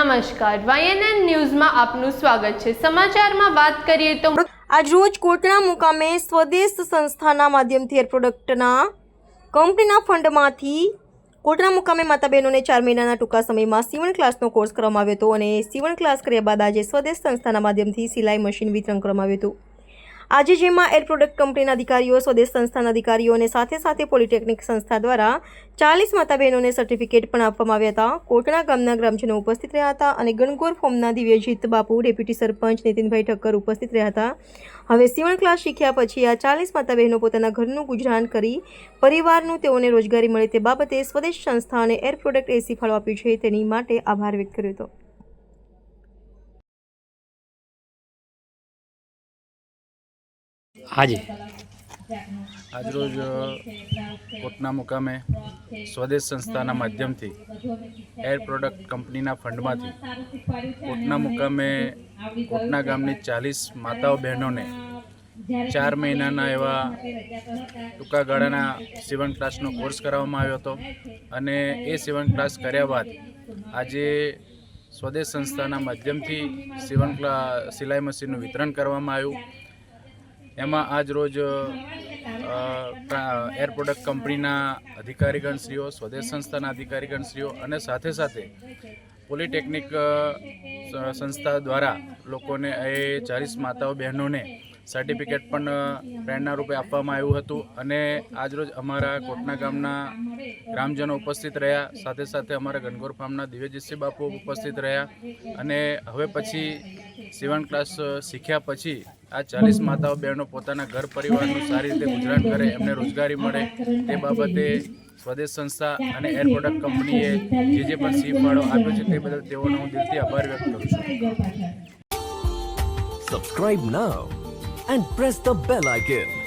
નમસ્કાર. વાયએનએન ન્યૂઝમાં આપનું સ્વાગત છે. સમાચારમાં વાત કરીએ તો આજ રોજ કોટડા મુકામે સ્વદેશ સંસ્થાના માધ્યમથી એર પ્રોડક્ટના કંપનીના ફંડમાંથી કોટડા મુકામે માતા બહેનોને ચાર મહિનાના ટૂંકા સમયમાં સીવણ ક્લાસનો કોર્સ કરવામાં આવ્યો હતો અને સીવણ ક્લાસ કર્યા બાદ આજે સ્વદેશ સંસ્થાના માધ્યમથી સિલાઈ મશીન વિતરણ કરવામાં આવ્યું હતું. આજે જેમાં એર પ્રોડક્ટ કંપનીના અધિકારીઓ, સ્વદેશ સંસ્થાના અધિકારીઓને સાથે સાથે પોલિટેકનિક સંસ્થા દ્વારા ચાલીસ માતા બહેનોને સર્ટિફિકેટ પણ આપવામાં આવ્યા હતા. કોટણા ગામના ગ્રામજનો ઉપસ્થિત રહ્યા હતા અને ગણગોર ફોર્મના દિવ્યજીત બાપુ, ડેપ્યુટી સરપંચ નીતિનભાઈ ઠક્કર ઉપસ્થિત રહ્યા હતા. હવે સીવણ ક્લાસ શીખ્યા પછી આ ચાલીસ માતા બહેનો પોતાના ઘરનું ગુજરાન કરી પરિવારનું તેઓને રોજગારી મળે તે બાબતે સ્વદેશ સંસ્થા અને એર પ્રોડક્ટ એસી ફાળો આપ્યું છે. તેની માટે આભાર વ્યક્ત કર્યો હતો. હાજી આજરોજ કોટના મુકામે સ્વદેશ સંસ્થાના માધ્યમથી એર પ્રોડક્ટ કંપનીના ફંડમાંથી કોટના મુકામે કોટના ગામની ચાલીસ માતાઓ બહેનોને ચાર મહિનાના એવા ટૂંકા ગાળાના સીવણ ક્લાસનો કોર્સ કરાવવામાં આવ્યો હતો અને એ સીવણ ક્લાસ કર્યા બાદ આજે સ્વદેશ સંસ્થાના માધ્યમથી સીવણ ક્લા, સિલાઈ મશીનનું વિતરણ કરવામાં આવ્યું. એમાં આજ રોજ એર પ્રોડક્ટ કંપનીના અધિકારીગણશ્રીઓ, સ્વદેશ સંસ્થાના અધિકારીગણશ્રીઓ અને સાથે સાથે પોલિટેકનિક સંસ્થા દ્વારા લોકોને એ ચાલીસ માતાઓ બહેનોને સર્ટિફિકેટ પણ પ્રેરણા રૂપે આપવામાં આવ્યું હતું. અને આજરોજ અમારા કોટના ગામના ગ્રામજનો ઉપસ્થિત રહ્યા. સાથે સાથે અમારા ગણગોર ફાર્મના દિવ્યજીતસિંહ બાપુ ઉપસ્થિત રહ્યા. અને હવે પછી સીવણ ક્લાસ શીખ્યા પછી આ ચાલીસ માતાઓ બહેનો પોતાના ઘર પરિવારનું સારી રીતે ગુજરાન કરે, એમને રોજગારી મળે તે બાબતે સ્વદેશ સંસ્થા અને એર પ્રોડક્ટ કંપનીએ જે જે પણ સી ફાળો આપ્યો છે તે બદલ તેઓનો હું દિલથી આભાર વ્યક્ત કરું છું subscribe now and press the bell icon.